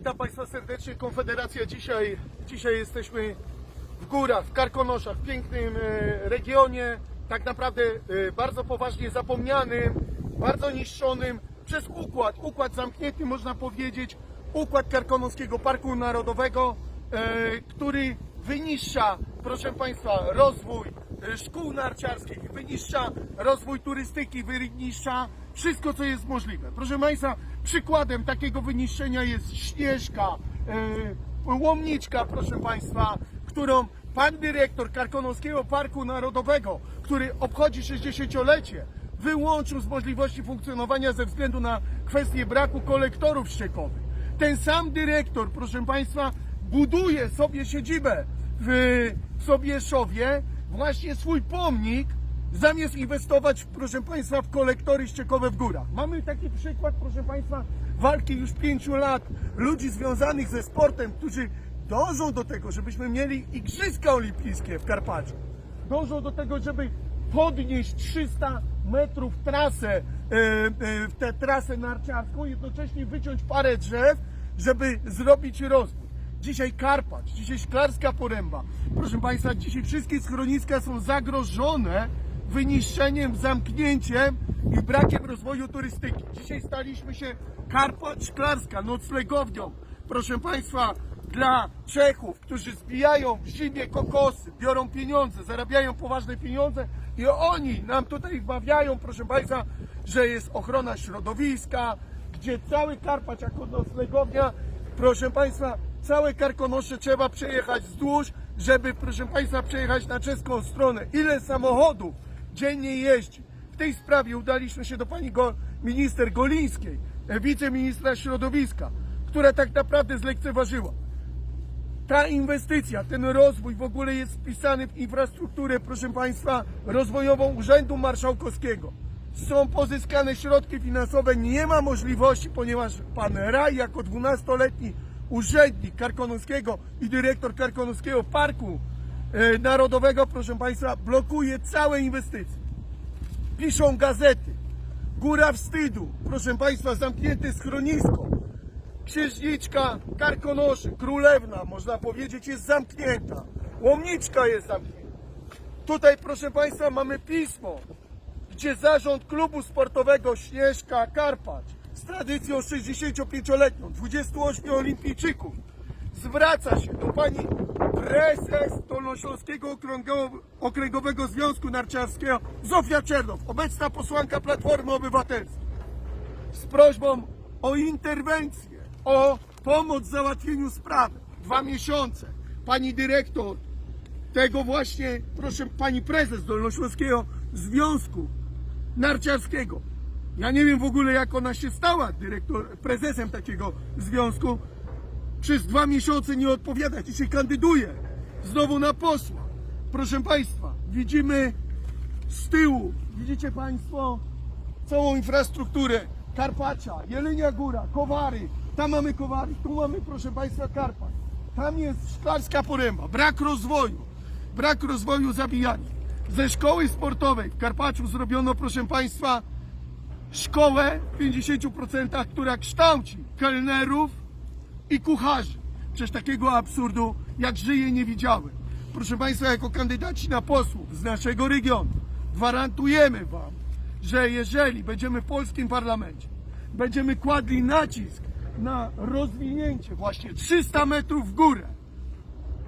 Witam Państwa serdecznie. Konfederacja. Dzisiaj, dzisiaj jesteśmy w górach, w Karkonoszach, w pięknym e, regionie, tak naprawdę e, bardzo poważnie zapomnianym, bardzo niszczonym przez układ, układ zamknięty można powiedzieć, układ Karkonoskiego Parku Narodowego, e, który wyniszcza, proszę Państwa, rozwój e, szkół narciarskich, wyniszcza rozwój turystyki, wyniszcza wszystko, co jest możliwe. Proszę Państwa, przykładem takiego wyniszczenia jest Śnieżka, e, Łomniczka, proszę Państwa, którą pan dyrektor Karkonoskiego Parku Narodowego, który obchodzi 60-lecie, wyłączył z możliwości funkcjonowania ze względu na kwestię braku kolektorów ściekowych. Ten sam dyrektor, proszę Państwa, buduje sobie siedzibę w Sobieszowie, właśnie swój pomnik, zamiast inwestować, proszę Państwa, w kolektory ściekowe w górach. Mamy taki przykład, proszę Państwa, walki już pięciu lat ludzi związanych ze sportem, którzy dążą do tego, żebyśmy mieli Igrzyska Olimpijskie w Karpaciu. Dążą do tego, żeby podnieść 300 metrów trasę, e, e, tę trasę narciarską, jednocześnie wyciąć parę drzew, żeby zrobić rozwój. Dzisiaj Karpacz, dzisiaj Szklarska Poręba. Proszę Państwa, dzisiaj wszystkie schroniska są zagrożone wyniszczeniem, zamknięciem i brakiem rozwoju turystyki. Dzisiaj staliśmy się Karpacz Szklarska, noclegownią. Proszę Państwa, dla Czechów, którzy zbijają w zimie kokosy, biorą pieniądze, zarabiają poważne pieniądze i oni nam tutaj wmawiają, proszę Państwa, że jest ochrona środowiska, gdzie cały Karpacz jako noclegownia, proszę Państwa, całe Karkonosze trzeba przejechać wzdłuż, żeby, proszę Państwa, przejechać na czeską stronę. Ile samochodów dziennie jeździ? W tej sprawie udaliśmy się do pani go, minister Golińskiej, e, wiceministra środowiska, która tak naprawdę zlekceważyła ta inwestycja, ten rozwój w ogóle jest wpisany w infrastrukturę, proszę Państwa, rozwojową Urzędu Marszałkowskiego. Są pozyskane środki finansowe, nie ma możliwości, ponieważ pan Raj jako 12-letni urzędnik Karkonoskiego i dyrektor Karkonoskiego Parku e, Narodowego, proszę Państwa, blokuje całe inwestycje. Piszą gazety. Góra wstydu, proszę Państwa, zamknięte schronisko. Księżniczka Karkonoszy, królewna, można powiedzieć, jest zamknięta. Łomniczka jest zamknięta. Tutaj, proszę Państwa, mamy pismo, gdzie zarząd klubu sportowego Śnieżka Karpacz z tradycją 65-letnią, 28 olimpijczyków, zwraca się do pani prezes Dolnośląskiego Okręgo- Okręgowego Związku Narciarskiego Zofia Czernow, obecna posłanka Platformy Obywatelskiej z prośbą o interwencję, o pomoc w załatwieniu sprawy. Dwa miesiące. Pani dyrektor tego właśnie, proszę, pani prezes Dolnośląskiego Związku Narciarskiego. Ja nie wiem w ogóle, jak ona się stała dyrektor, prezesem takiego związku. Przez dwa miesiące nie odpowiada. Dzisiaj kandyduje znowu na posła. Proszę Państwa, widzimy z tyłu, widzicie Państwo, całą infrastrukturę Karpacza, Jelenia Góra, Kowary, tam mamy Kowary, tu mamy proszę Państwa Karpacz, tam jest Szklarska Poręba, brak rozwoju, brak rozwoju zabijania. Ze szkoły sportowej w Karpaczu zrobiono proszę Państwa szkołę w 50%, która kształci kelnerów i kucharzy. Przecież takiego absurdu jak żyje nie widziałem. Proszę Państwa, jako kandydaci na posłów z naszego regionu gwarantujemy Wam, że jeżeli będziemy w polskim parlamencie, będziemy kładli nacisk na rozwinięcie właśnie 300 metrów w górę,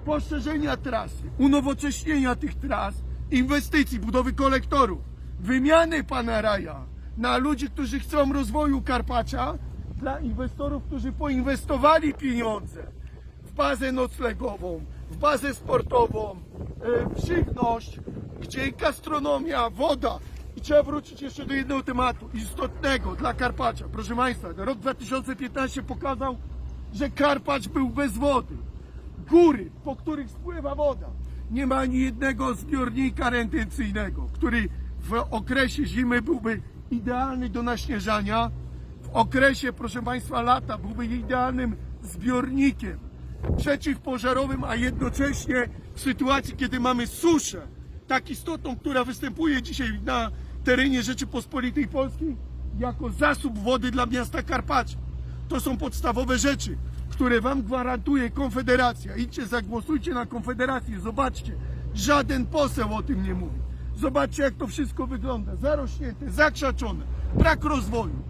poszerzenia trasy, unowocześnienia tych tras, inwestycji, budowy kolektorów, wymiany pana Raja na ludzi, którzy chcą rozwoju Karpacza, dla inwestorów, którzy poinwestowali pieniądze w bazę noclegową, w bazę sportową, w żywność, gdzie gastronomia, woda. I trzeba wrócić jeszcze do jednego tematu istotnego dla Karpacza. Proszę Państwa, rok 2015 pokazał, że Karpacz był bez wody góry, po których spływa woda. Nie ma ani jednego zbiornika retencyjnego, który w okresie zimy byłby idealny do naśnieżania, w okresie, proszę Państwa, lata byłby idealnym zbiornikiem przeciwpożarowym, a jednocześnie w sytuacji, kiedy mamy suszę, tak istotną, która występuje dzisiaj na terenie Rzeczypospolitej Polskiej, jako zasób wody dla miasta Karpacza. To są podstawowe rzeczy, które wam gwarantuje Konfederacja. Idźcie, zagłosujcie na Konfederację. Zobaczcie, żaden poseł o tym nie mówi. Zobaczcie, jak to wszystko wygląda. Zarośnięte, zakrzaczone, brak rozwoju.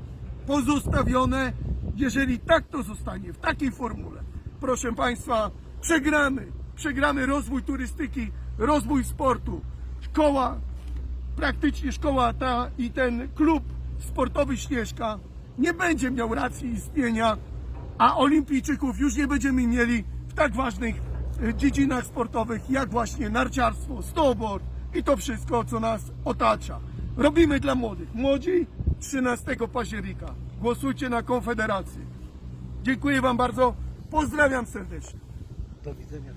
Pozostawione, jeżeli tak to zostanie, w takiej formule. Proszę Państwa, przegramy. Przegramy rozwój turystyki, rozwój sportu. Szkoła praktycznie szkoła ta i ten klub sportowy Śnieżka nie będzie miał racji istnienia, a olimpijczyków już nie będziemy mieli w tak ważnych e, dziedzinach sportowych jak właśnie narciarstwo, snowboard i to wszystko, co nas otacza. Robimy dla młodych. Młodzi 13 października. Głosujcie na Konfederację. Dziękuję Wam bardzo. Pozdrawiam serdecznie. Do widzenia.